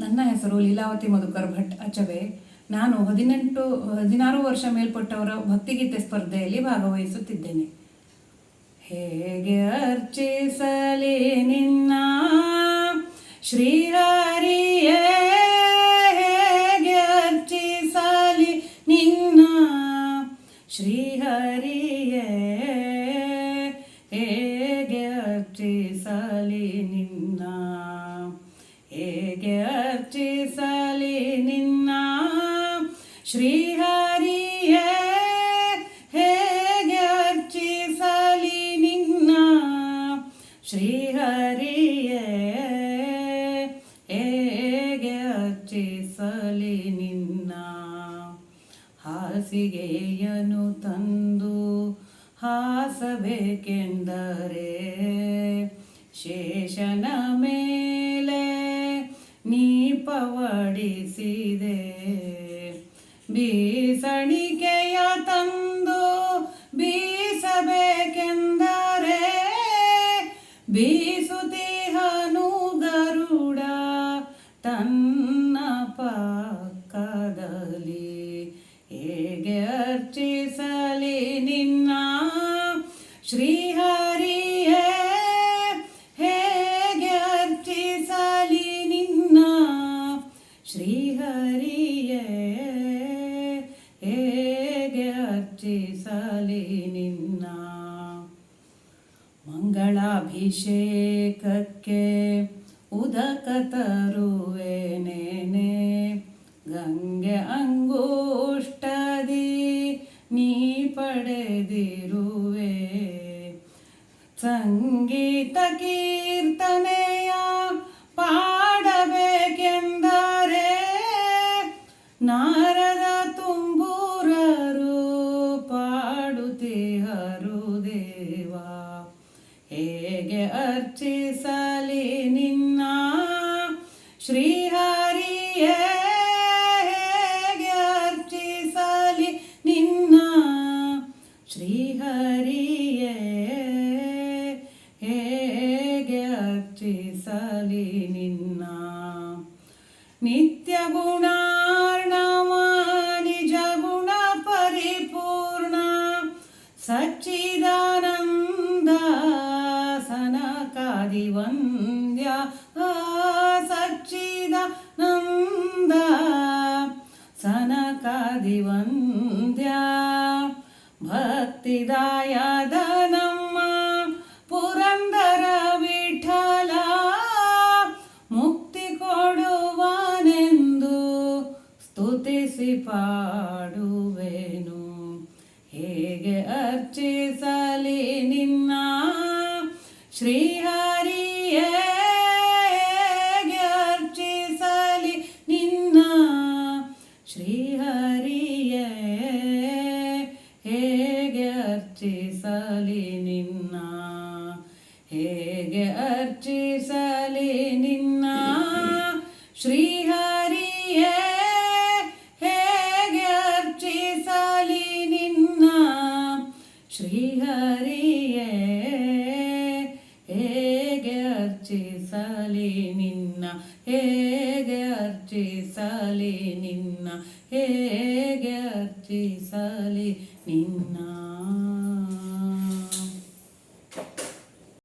ನನ್ನ ಹೆಸರು ಲೀಲಾವತಿ ಮಧುಕರ್ ಭಟ್ ಅಚವೆ. ನಾನು ಹದಿನೆಂಟು, ಹದಿನಾರು ವರ್ಷ ಮೇಲ್ಪಟ್ಟವರ ಭಕ್ತಿಗೀತೆ ಸ್ಪರ್ಧೆಯಲ್ಲಿ ಭಾಗವಹಿಸುತ್ತಿದ್ದೇನೆ. ಹೇಗೆ ಅರ್ಚಿಸಲಿ ನಿನ್ನ ಶ್ರೀಹರಿಯೇ? ಹೇಗೆ ಅರ್ಚಿಸಲಿ ನಿನ್ನ ಶ್ರೀಹರಿಯೇ? ಹೇಗೆ ಅರ್ಚಿಸಲಿ ನಿನ್ನ? ಹೇಗೆ ಅರ್ಚಿಸಲಿ ನಿನ್ನ ಶ್ರೀಹರಿಯೇ, ಹೇಗೆ ಅರ್ಚಿಸಲಿ ನಿನ್ನ ಶ್ರೀಹರಿಯೇ, ಹೇಗೆ ಅರ್ಚಿಸಲಿ ನಿನ್ನ ಹಾಸಿಗೆಯನು ತಂದು ಹಾಸಬೇಕೆಂದರೆ ಶೇಷನ ಮೇಲೆ ಪವಡಿಸಿದೆ ಬೀಸಣಿಕೆಯ ತಂದು ಬೀಸಬೇಕೆಂದರೆ ಬೀಸುತಿಹನು ಗರುಡ ತನ್ನ ಪಕ್ಕದಲ್ಲಿ ಹೇಗೆ ಅರ್ಚಿಸಲಿ ನಿನ್ನ ಶ್ರೀಹರಿಯೇ ಹೇಗೆ ಅರ್ಚಿಸಲಿ ನಿನ್ನ ಮಂಗಳಾಭಿಷೇಕಕ್ಕೆ ಉದಕ ತರುವೆನೇನೆ. ಗಂಗೆ ಅಂಗುಷ್ಟದಿ ನೀ ಪಡೆದಿರುವೆ. ಸಂಗೀತ ಕೀರ್ತನೆಯ ಅರ್ಚಿಸಲಿ ನಿನ್ನ ಶ್ರೀಹರಿಯೇ ಅರ್ಚಿಸಲಿ ನಿನ್ನ ಶ್ರೀಹರಿಯೇ ಹೇಗೆ ಅರ್ಚಿಸಲಿ ನಿನ್ನ ನಿತ್ಯ ಗುಣಾರ್ಣವ ಸನಕಾದಿ ವಂದ್ಯ ಸಚ್ಚಿದಾನಂದ ಸನಕಾದಿ ವಂದ್ಯ ಭಕ್ತಿದಾಯದ ಅರ್ಚಿಸಲಿ ನಿನ್ನ ಹೇಗೆ ಅರ್ಚಿಸಲಿ ನಿನ್ನ ಶ್ರೀಹರಿಯೇ ಹೇಗೆ ಅರ್ಚಿಸಲಿ ನಿನ್ನ ಶ್ರೀಹರಿಯೇ ಹೇಗೆ ಅರ್ಚಿಸಲಿ ನಿನ್ನ ಹೇಗೆ ಅರ್ಚಿಸಲಿ ನಿನ್ನ ಹೇಗೆ ಅರ್ಚಿಸಲಿ ನಿನ್ನ